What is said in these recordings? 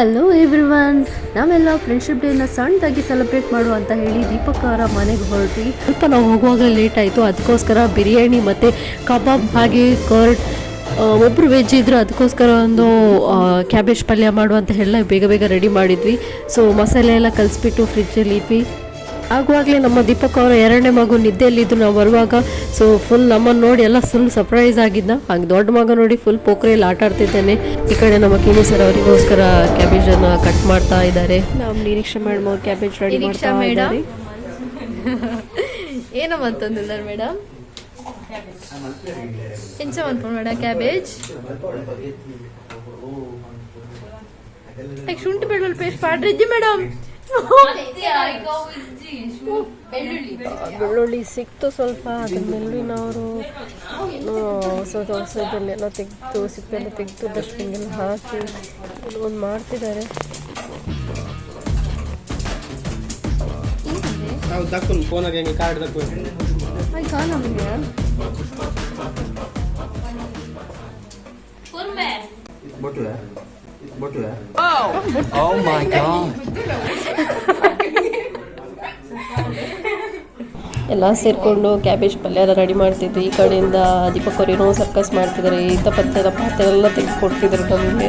Hello everyone ನಾವೆಲ್ಲ friendship ಡೇನ ಸಣ್ಣದಾಗಿ ಸೆಲೆಬ್ರೇಟ್ ಮಾಡುವ ಅಂತ ಹೇಳಿ ದೀಪಕ್ ಅವರ ಮನೆಗೆ ಹೊರಟ್ವಿ. ಸ್ವಲ್ಪ ನಾವು ಹೋಗುವಾಗ ಲೇಟ್ ಆಯಿತು. ಅದಕ್ಕೋಸ್ಕರ ಬಿರಿಯಾನಿ ಮತ್ತು ಕಬಾಬ್ ಹಾಗೆ ಕರ್ಡ್ ಒಬ್ಬರು ವೆಜ್ ಇದ್ರು ಅದಕ್ಕೋಸ್ಕರ ಒಂದು ಕ್ಯಾಬೇಜ್ ಪಲ್ಯ ಮಾಡುವಂತ ಹೇಳಿ ಬೇಗ ಬೇಗ ರೆಡಿ ಮಾಡಿದ್ವಿ. ಸೊ ಮಸಾಲೆ ಎಲ್ಲ ಕಲಿಸ್ಬಿಟ್ಟು ಫ್ರಿಜ್ಜಲ್ಲಿ ಇಟ್ವಿ. ಆಗುವಾಗಲೇ ನಮ್ಮ ದೀಪಕ್ ಅವರ ಎರಡನೇ ಮಗು ನಿದ್ದೆಯಲ್ಲಿದ್ದು ನಾವು ಬರುವಾಗ ಸೊ ಫುಲ್ ನಮ್ಮನ್ನು ನೋಡಿ ಎಲ್ಲ ಫುಲ್ ಸರ್ಪ್ರೈಸ್ ಆಗಿದ್ದ ಹಾಗೆ ದೊಡ್ಡ ಮಗ ನೋಡಿ ಫುಲ್ ಪೋಖರಿಯಲ್ಲಿ ಆಟ ಆಡ್ತಿದ್ದೇನೆ. ಈ ಕಡೆ ನಮ್ಮ ಕಿನಿ ಸರ್ ಅವರಿಗೋಸ್ಕರ ಕ್ಯಾಬೇಜನ್ನು ಕಟ್ ಮಾಡ್ತಾ ಇದ್ದಾರೆ. ನಾವು ನಿರೀಕ್ಷೆ ಅವ್ರು ಕ್ಯಾಬೇಜ್ ರೆಡಿ ಮಾಡ್ತಾ ಮೇಡಮ್? ಇದ್ದಾರೆ. ಏನೋ ಅಂತಂದಿಲ್ಲ ಮೇಡಮ್ ಎಂಚ ಮೇಡಮ್ ಕ್ಯಾಬೇಜ್ ಶುಂಠಿ ಬೆಳ್ಳುಳ್ಳಿ ಪೇಸ್ಟ್ ಪಾಡ್ರಿಜ್ಜಿ ಮೇಡಮ್ ಬೆಳ್ಳುಳ್ಳಿ ಸಿಕ್ತು ಸ್ವಲ್ಪ ಅದನ್ನ ಹೊಸ ಹೊಸದನ್ನೆಲ್ಲ ತೆಗೆದು ಸಿಪ್ಪೆಲ್ಲ ತೆಗೆದು ಡಸ್ಟ್ಬಿನ್ಗೆಲ್ಲ ಹಾಕಿ ಒಂದು ಮಾಡ್ತಿದ್ದಾರೆ. ನಾವು ದಕ್ಕುನ್ ಫೋನಾಗೆ ಹೆಂಗೆ ಕಾರ್ಡ್ ದಕ್ಕು ಬೊಟ್ಲೆ ಬೊಟ್ಲೆ. Oh! My god. ಎಲ್ಲ ಸೇರಿಕೊಂಡು ಕ್ಯಾಬೇಜ್ ಪಲ್ಯ ಎಲ್ಲ ರೆಡಿ ಮಾಡ್ತಿದ್ವಿ. ಈ ಕಡೆಯಿಂದ ದೀಪಕ್ ಅವ್ರು ಏನೋ ಸರ್ಕಸ್ ಮಾಡ್ತಿದ್ದಾರೆ ಇಂಥ ಪತ್ತೆಲ್ಲ ಪಾತ್ರೆ ಎಲ್ಲ ತೆಗೆದುಕೊಡ್ತಿದ್ರು ನಮಗೆ.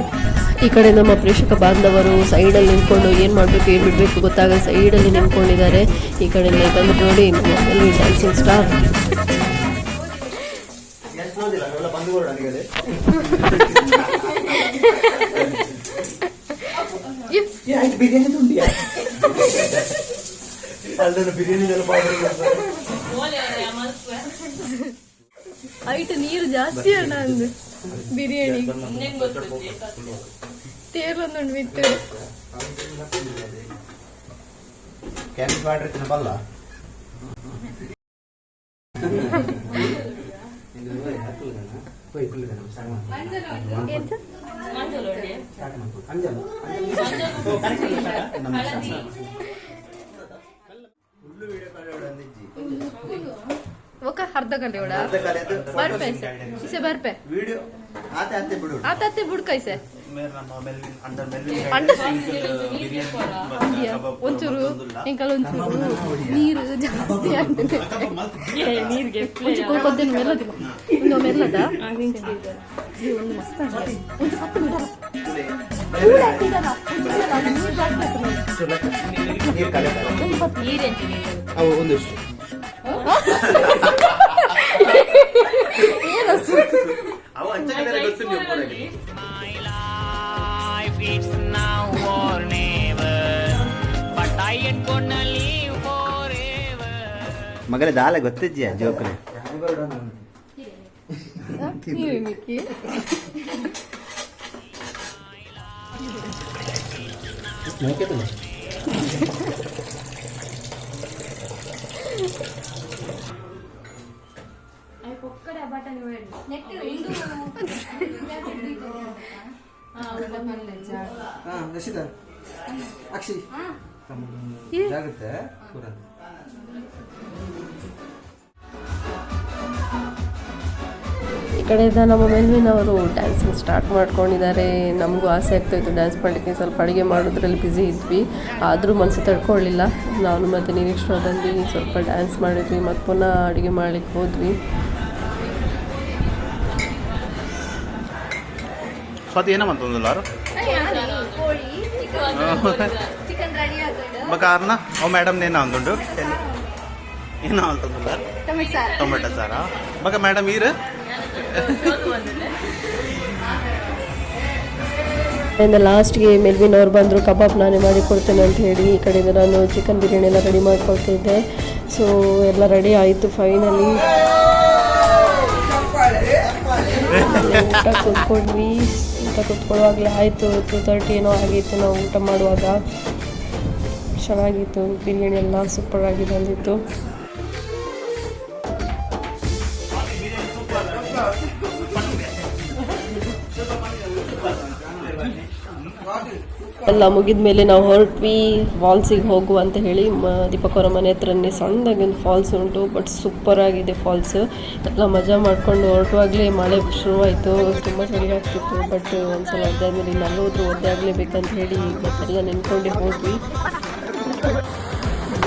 ಈ ಕಡೆ ನಮ್ಮ ಪ್ರೇಕ್ಷಕ ಬಾಂಧವರು ಸೈಡಲ್ಲಿ ನಿಂತ್ಕೊಂಡು ಏನು ಮಾಡಬೇಕು ಏನು ಬಿಡಬೇಕು ಗೊತ್ತಾಗ ಸೈಡಲ್ಲಿ ನಿಂತ್ಕೊಂಡಿದ್ದಾರೆ. ಈ ಕಡೆ ಬಂದು ನೋಡಿ ನಮ್ಮ ಡ್ಯಾನ್ಸಿಂಗ್ ಸ್ಟಾರ್ ಬಿರಿಯಾನಿ ಬಿರಿಯಾನಿ ಎಲ್ಲ ಐಟ್ ನೀರು ಜಾಸ್ತಿ ಅಣ್ಣ ಅಂದು ಬಿರಿಯಾನಿ. ತೇರ್ಲೊಂದು ಬಿತ್ತು. ಕ್ಯಾನ್ ಮಾಡಿರ್ತೀನಿ ಬಲ್ಲ ఒక ಅರ್ಧ ಗಂಟೆ ಒಡ ಬರ್ಪೆ ಇಸೆ ಬರ್ಪೆ. ವಿಡಿಯೋ ಆತೆ ಆತೆ ಬಿಡು. ಆತತ್ತೆ ಬುಡ್ಕೈಸೆ ಮೇಲ್ ನಮ್ಮ ಮೆಲ್ವಿನ್ ಅಂಡರ್ ಮೆಲ್ವಿನ್ ಅಂಡರ್ ಬಿರಿಯಾನಿ ಒಂಚೂರು ಎಂಕಲ್ ಒಂಚೂರು ನೀರು ಜಾಸ್ತಿ ಆಗ್ತದೆ ನೀರಿಗೆ ಒಂದು ಮೆಲ್ಲದ ಒಂದು ಮಸ್ತ್. ಒಂದು ಹತ್ತು ಬಿಡಲ್ಲ. ನೀರು ಒಂದಿಷ್ಟು. ಏನು? ಅವು ಹಂಚಕಡೆ ಗೊತ್ತು ನೀವು ಪೂರೈಕೆ. My life it's now or ಅಕ್ಷಿ. ಈ ಕಡೆಯಿಂದ ನಮ್ಮ ಮೆಲ್ವಿನ್ ಅವರು ಡ್ಯಾನ್ಸಿಂಗ್ ಸ್ಟಾರ್ಟ್ ಮಾಡ್ಕೊಂಡಿದ್ದಾರೆ. ನಮಗೂ ಆಸೆ ಆಗ್ತಾಯಿತ್ತು ಡ್ಯಾನ್ಸ್ ಮಾಡಲಿಕ್ಕೆ. ಸ್ವಲ್ಪ ಅಡುಗೆ ಮಾಡೋದ್ರಲ್ಲಿ ಬ್ಯುಸಿ ಇದ್ವಿ. ಆದರೂ ಮನಸ್ಸು ತಡ್ಕೊಳ್ಳಿಲ್ಲ. ನಾನು ಮತ್ತು ನಿರೀಕ್ಷಣದಲ್ಲಿ ಸ್ವಲ್ಪ ಡ್ಯಾನ್ಸ್ ಮಾಡಿದ್ವಿ. ಮತ್ತು ಪುನಃ ಅಡುಗೆ ಮಾಡಲಿಕ್ಕೆ ಹೋದ್ವಿ. ಸ್ವಾತಿ ಏನ ಮಂತಂದಿಲ್ಲಾರು ಕೋಳಿ ಚಿಕನ್ ರೆಡಿ ಆಗೋದು ಬಕ ಅರ್ನ ಓ ಮೇಡಮ್ ನೇನ ಅಂದುಂಡು ಏನೋ ಅಂತಂದಿಲ್ಲ ಟೊಮೆಟೊ ಸಾರು. ಬಕ ಮೇಡಮ್ ಈರು ಇಂದ ಲಾಸ್ಟ್ಗೆ ಮೆಲ್ವಿನ್ ಅವ್ರು ಬಂದರು ಕಬಾಬ್ ನಾನೇ ಮಾಡಿ ಕೊಡ್ತೇನೆ ಅಂತ ಹೇಳಿ ಈ ಕಡೆಯಿಂದ ನಾನು ಚಿಕನ್ ಬಿರಿಯಾನಿ ಎಲ್ಲ ರೆಡಿ ಮಾಡ್ಕೊಳ್ತಿದ್ದೆ ಸೊ ಎಲ್ಲ ರೆಡಿ ಆಯಿತು ಫೈನಲಿ ಕೂತ್ಕೊಂಡ್ವಿ ಊಟ ಕೂತ್ಕೊಳ್ಳುವಾಗಲೇ ಆಯಿತು ಟು ತರ್ಟಿ ಏನೋ ಆಗಿತ್ತು. ನಾವು ಊಟ ಮಾಡುವಾಗ ಚೆನ್ನಾಗಿತ್ತು. ಬಿರಿಯಾನಿ ಎಲ್ಲ ಸೂಪರಾಗಿ ಬಂದಿತ್ತು ಎಲ್ಲ ಮುಗಿದ ಮೇಲೆ ನಾವು ಹೊರಟ್ವಿ. ಫಾಲ್ಸಿಗೆ ಹೋಗು ಅಂತ ಹೇಳಿ ಮ, ದೀಪಕ್ ಅವರ ಮನೆ ಹತ್ರನೇ ಸಣ್ಣದಾಗಿ ಒಂದು ಫಾಲ್ಸ್ ಉಂಟು, ಬಟ್ ಸೂಪರ್ ಆಗಿದೆ ಫಾಲ್ಸ್. ಎಲ್ಲ ಮಜಾ ಮಾಡ್ಕೊಂಡು ಹೊರಟುವಾಗಲೇ ಮಳೆ ಶುರುವಾಯಿತು. ತುಂಬ ಚಳಿ ಆಗ್ತಿತ್ತು ಬಟ್ ಒಂದ್ಸಲ ಸಲ ಇನ್ನು ನಾವು ಹೋದ್ರೂ ಒದ್ದೆ ಆಗಲೇಬೇಕಂತ ಹೇಳಿ ಮತ್ತೆಲ್ಲ ನೆನ್ಕೊಂಡೇ ಹೋದ್ವಿ.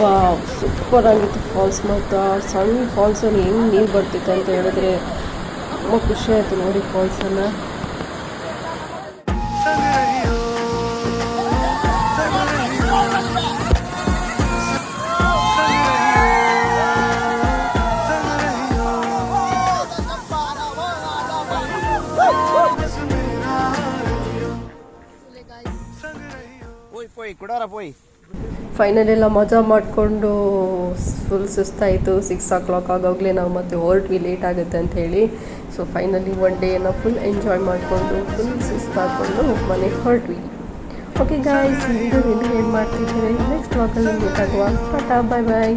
ವಾ ಸೂಪರ್ ಆಗಿತ್ತು ಫಾಲ್ಸ್ ಮತ್ತು ಆ ಸಣ್ಣ ಫಾಲ್ಸಲ್ಲಿ ಹೆಂಗೆ ನೀರು ಬರ್ತಿತ್ತು ಅಂತ ಹೇಳಿದ್ರೆ ತುಂಬ ಖುಷಿ ಆಯಿತು ನೋಡಿ ಫಾಲ್ಸನ್ನು. ಫೈನಲ್ ಎಲ್ಲ ಮಜಾ ಮಾಡಿಕೊಂಡು ಫುಲ್ ಸುಸ್ತಾಯಿತು ಸಿಕ್ಸ್ ಓ ಕ್ಲಾಕ್ ಆಗೋಗ್ಲೇ ನಾವು ಮತ್ತೆ ಹೊರಟ್ವಿ ಲೇಟ್ ಆಗುತ್ತೆ ಅಂತ ಹೇಳಿ. ಸೊ ಫೈನಲಿ ಒನ್ ಡೇನ ಫುಲ್ ಎಂಜಾಯ್ ಮಾಡಿಕೊಂಡು ಫುಲ್ ಸುಸ್ತಾಕೊಂಡು ಮನೆಗೆ ಹೊರಟ್ವಿ. ಓಕೆ ಗಾಯ್ಸ್ ವಿಡಿಯೋ ಏನು ಮಾಡ್ತಿದ್ದೀರಿ ನೆಕ್ಸ್ಟ್ ವಾಕಲ್ಲಿ ಮೀಟ್ ಆಗುವ ಟಾಟಾ ಬಾಯ್ ಬಾಯ್